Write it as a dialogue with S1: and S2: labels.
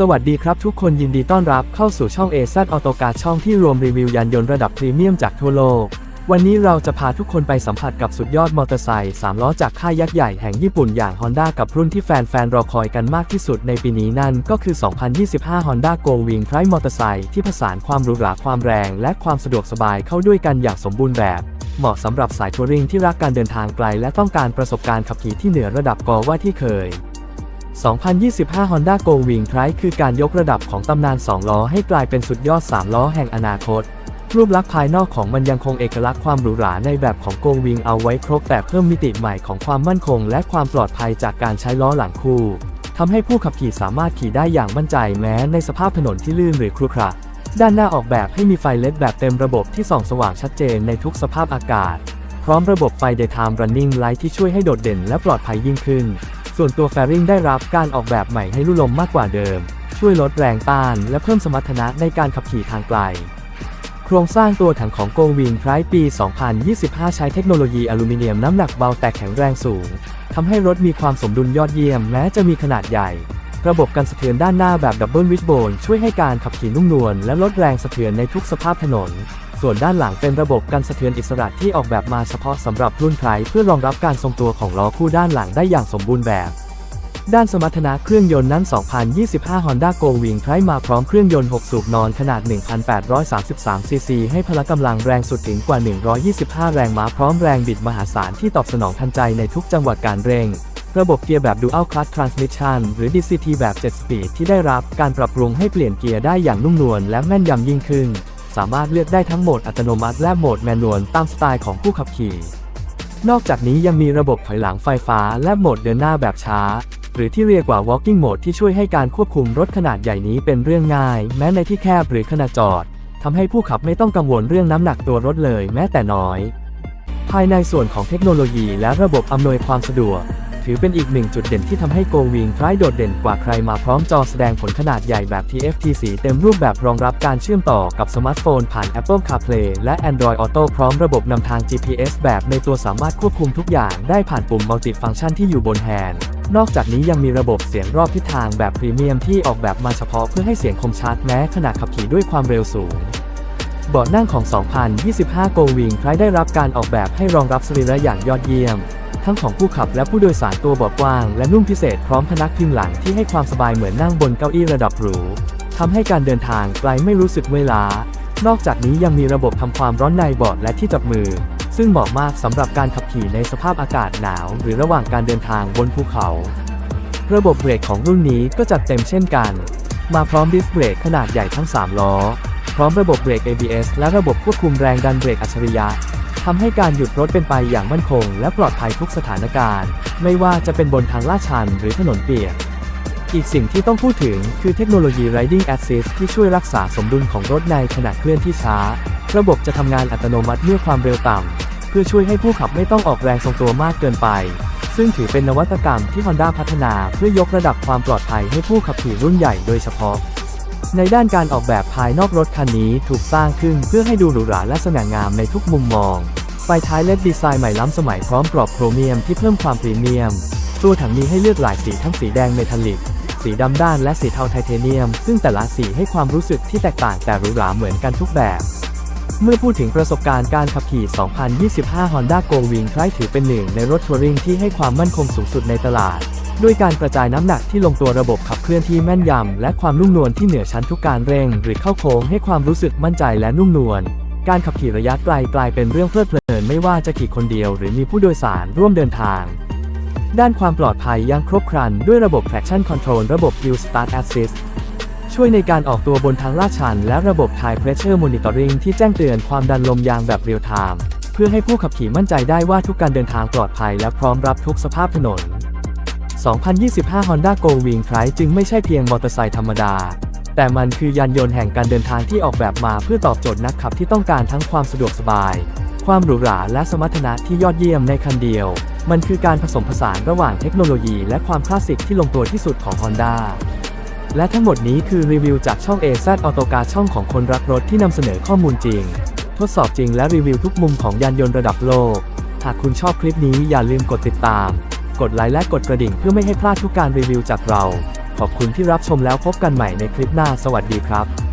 S1: สวัสดีครับทุกคนยินดีต้อนรับเข้าสู่ช่อง AZ Auto Car ช่องที่รวมรีวิวยานยนต์ระดับพรีเมียมจากทั่วโลก วันนี้เราจะพาทุกคนไปสัมผัสกับสุดยอดมอเตอร์ไซค์3ล้อจากค่ายยักษ์ใหญ่แห่งญี่ปุ่นอย่าง Honda กับรุ่นที่แฟนๆรอคอยกันมากที่สุดในปีนี้นั่นก็คือ 2025 Honda Go Wing Prime มอเตอร์ไซค์ที่ผสานความหรูหราความแรง และความสะดวกสบายเข้าด้วยกันอย่างสมบูรณ์แบบเหมาะสำหรับสายทัวริงที่รักการเดินทางไกล และต้องการประสบการณ์ขับขี่ที่เหนือระดับกว่าที่เคย 2025 Honda Go Wing Prime คือการยกระดับของตำนาน 2 ล้อให้กลายเป็นสุดยอด 3 ล้อแห่งอนาคต รูปลักษณ์ภายนอกของมันยังคงเอกลักษณ์ความหรูหราในแบบของ Go Wing เอาไว้ครบแต่เพิ่มมิติใหม่ของความมั่นคง และความปลอดภัยจากการใช้ล้อหลังคู่ทำให้ผู้ขับขี่สามารถขี่ได้อย่างมั่นใจแม้ในสภาพถนนที่ลื่นหรือครุขระด้านหน้าออกแบบให้มีไฟเลดแบบเต็มระบบที่ส่องสว่างชัดเจนในทุกสภาพอากาศ พร้อมระบบไฟ Daytime Running Light ที่ช่วยให้โดดเด่นและปลอดภัยยิ่งขึ้น ส่วนตัวแฟริงได้รับการออกแบบใหม่ให้ลู่ลมมากกว่าเดิม ช่วยลดแรงต้าน และเพิ่มสมรรถนะในการขับขี่ทางไกล โครงสร้างตัวถังของโกวิงไพร์ปี 2025 ใช้เทคโนโลยีอลูมิเนียมน้ำหนักเบาแต่แข็งแรงสูงทำให้รถมีความสมดุลยอดเยี่ยมแม้จะมีขนาดใหญ่ ระบบกันสะเทือนด้านหน้าแบบดับเบิลวิชโบนช่วยให้การขับขี่นุ่มนวลและลดแรงสะเทือนในทุกสภาพถนน ส่วนด้านหลังเป็นระบบกันสะเทือนอิสระที่ออกแบบมาเฉพาะสำหรับรุ่นไพรเพื่อรองรับการทรงตัวของล้อคู่ด้านหลังได้อย่างสมบูรณ์แบบ ด้านสมรรถนะเครื่องยนต์นั้น 2025 Honda Go Wing Prime มาพร้อมเครื่องยนต์ 6 สูบนอนขนาด 1,833 ซีซี ให้พละกำลังแรงสุดถึงกว่า 125 แรงม้าพร้อมแรงบิดมหาศาลที่ตอบสนองทันใจในทุกจังหวะการเร่งระบบเกียร์แบบ Dual Clutch Transmission หรือ DCT แบบ 7 Speed ที่ได้รับการปรับปรุงให้เปลี่ยนเกียร์ได้อย่างนุ่มนวลและแม่นยำยิ่งขึ้น สามารถเลือกได้ทั้งโหมดอัตโนมัติและโหมดแมนนวลตามสไตล์ของผู้ขับขี่ นอกจากนี้ยังมีระบบถอยหลังไฟฟ้าและโหมดเดินหน้าแบบช้า หรือที่เรียกว่า walking mode ที่ช่วยให้การควบคุมรถขนาดใหญ่นี้เป็นเรื่องง่าย แม้ในที่แคบหรือขณะจอดทำให้ผู้ขับไม่ต้องกังวลเรื่องน้ำหนักตัวรถเลยแม้แต่น้อย ภายในส่วนของเทคโนโลยีและระบบอำนวยความสะดวก ถือเป็นอีกหนึ่งจุดเด่นที่ทำให้โกวิงคล้ายโดดเด่นกว่าใครมาพร้อมจอแสดงผลขนาดใหญ่แบบ TFT สีเต็มรูปแบบรองรับการเชื่อมต่อกับสมาร์ทโฟนผ่าน Apple CarPlay และ Android Auto พร้อมระบบนำทาง GPS แบบในตัวสามารถควบคุมทุกอย่างได้ผ่านปุ่มมัลติฟังก์ชันที่อยู่บนแฮนด์นอกจากนี้ยังมีระบบเสียงรอบทิศทางแบบพรีเมียมที่ออกแบบมาเฉพาะเพื่อให้เสียงคมชัดแม้ขณะขับขี่ด้วยความเร็วสูงเบาะนั่งของ 2025 Go Wing คล้ายได้รับการออกแบบให้รองรับสรีระอย่างยอดเยี่ยม ทั้งของผู้ขับและผู้โดยสารตัวเบาะกว้าง และนุ่มพิเศษพร้อมพนักพิงหลังที่ให้ความสบายเหมือนนั่งบนเก้าอี้ระดับหรูทำให้การเดินทางไกลไม่รู้สึกเวลานอกจากนี้ยังมีระบบทำความร้อนในเบาะและที่จับมือ ซึ่งเหมาะมากสำหรับการขับขี่ในสภาพอากาศหนาว หรือระหว่างการเดินทางบนภูเขา ระบบเบรกของรุ่นนี้ก็จัดเต็มเช่นกัน มาพร้อมดิสเบรกขนาดใหญ่ทั้ง 3 ล้อ พร้อมระบบเบรก ABS และระบบควบคุมแรงดันเบรกอัจฉริยะ ทำให้การหยุดรถเป็นไปอย่างมั่นคง และปลอดภัยทุกสถานการณ์ ไม่ว่าจะเป็นบนทางลาดชันหรือถนนเปียก อีกสิ่งที่ต้องพูดถึงคือเทคโนโลยี Riding Assist ที่ช่วยรักษาสมดุลของรถในขณะเคลื่อนที่ช้า ระบบจะทำงานอัตโนมัติเมื่อความเร็วต่ำ เพื่อช่วยให้ผู้ขับไม่ต้องออกแรงทรงตัวมากเกินไป ซึ่งถือเป็นนวัตกรรมที่ Honda พัฒนาเพื่อยกระดับความปลอดภัยให้ผู้ขับขี่รุ่นใหญ่โดยเฉพาะ ในด้านการออกแบบภายนอกรถคันนี้ถูกสร้างขึ้นเพื่อให้ดูหรูหราและสง่างามในทุกมุมมอง ไฟท้ายเลดดีไซน์ใหม่ล้ำสมัยพร้อมกรอบโครเมียมที่เพิ่มความพรีเมียม ตัวถังมีให้เลือกหลายสีทั้งสีแดงเมทัลลิก สีดำด้านและสีเทาไทเทเนียม ซึ่งแต่ละสีให้ความรู้สึกที่แตกต่างแต่หรูหราเหมือนกันทุกแบบ เมื่อพูดถึงประสบการณ์การขับขี่ 2025 Honda Go Wing ใคล้ถือเป็นหนึ่งในรถทัวริงที่ให้ความมั่นคงสูงสุดในตลาด ด้วยการกระจายน้ำหนักที่ลงตัวระบบขับเคลื่อนที่แม่นยำ และความนุ่มนวลที่เหนือชั้นทุกการเร่ง หรือเข้าโค้งให้ความรู้สึกมั่นใจและนุ่มนวล การขับขี่ระยะไกลกลายเป็นเรื่องเพลิดเพลินไม่ว่าจะขี่คนเดียว หรือมีผู้โดยสารร่วมเดินทาง ด้านความปลอดภัยยังครบครันด้วยระบบ traction control ระบบ Hill Start Assist ช่วยในการออกตัวบนทางลาดชัน และระบบ Tire Pressure Monitoring ที่แจ้งเตือนความดันลมยางแบบเรียลไทม์เพื่อให้ผู้ขับขี่มั่นใจได้ว่าทุกการเดินทางปลอดภัย และพร้อมรับทุกสภาพถนน 2025 Honda Go Wing Prime จึงไม่ใช่เพียงมอเตอร์ไซค์ธรรมดา แต่มันคือยานยนต์แห่งการเดินทางที่ออกแบบมาเพื่อตอบโจทย์นักขับที่ต้องการทั้งความสะดวกสบาย ความหรูหราและสมรรถนะที่ยอดเยี่ยมในคันเดียว มันคือการผสมผสานระหว่างเทคโนโลยีและความคลาสสิกที่ลงตัวที่สุดของ Honda และทั้งหมดนี้คือรีวิวจากช่อง AZ Auto Car ช่องของคนรักรถที่นำเสนอข้อมูลจริง ทดสอบจริงและรีวิวทุกมุมของยานยนต์ระดับโลก หากคุณชอบคลิปนี้อย่าลืมกดติดตาม กดไลค์และกดกระดิ่งเพื่อไม่ให้พลาดทุกการรีวิวจากเรา ขอบคุณที่รับชมแล้วพบกันใหม่ในคลิปหน้าสวัสดีครับ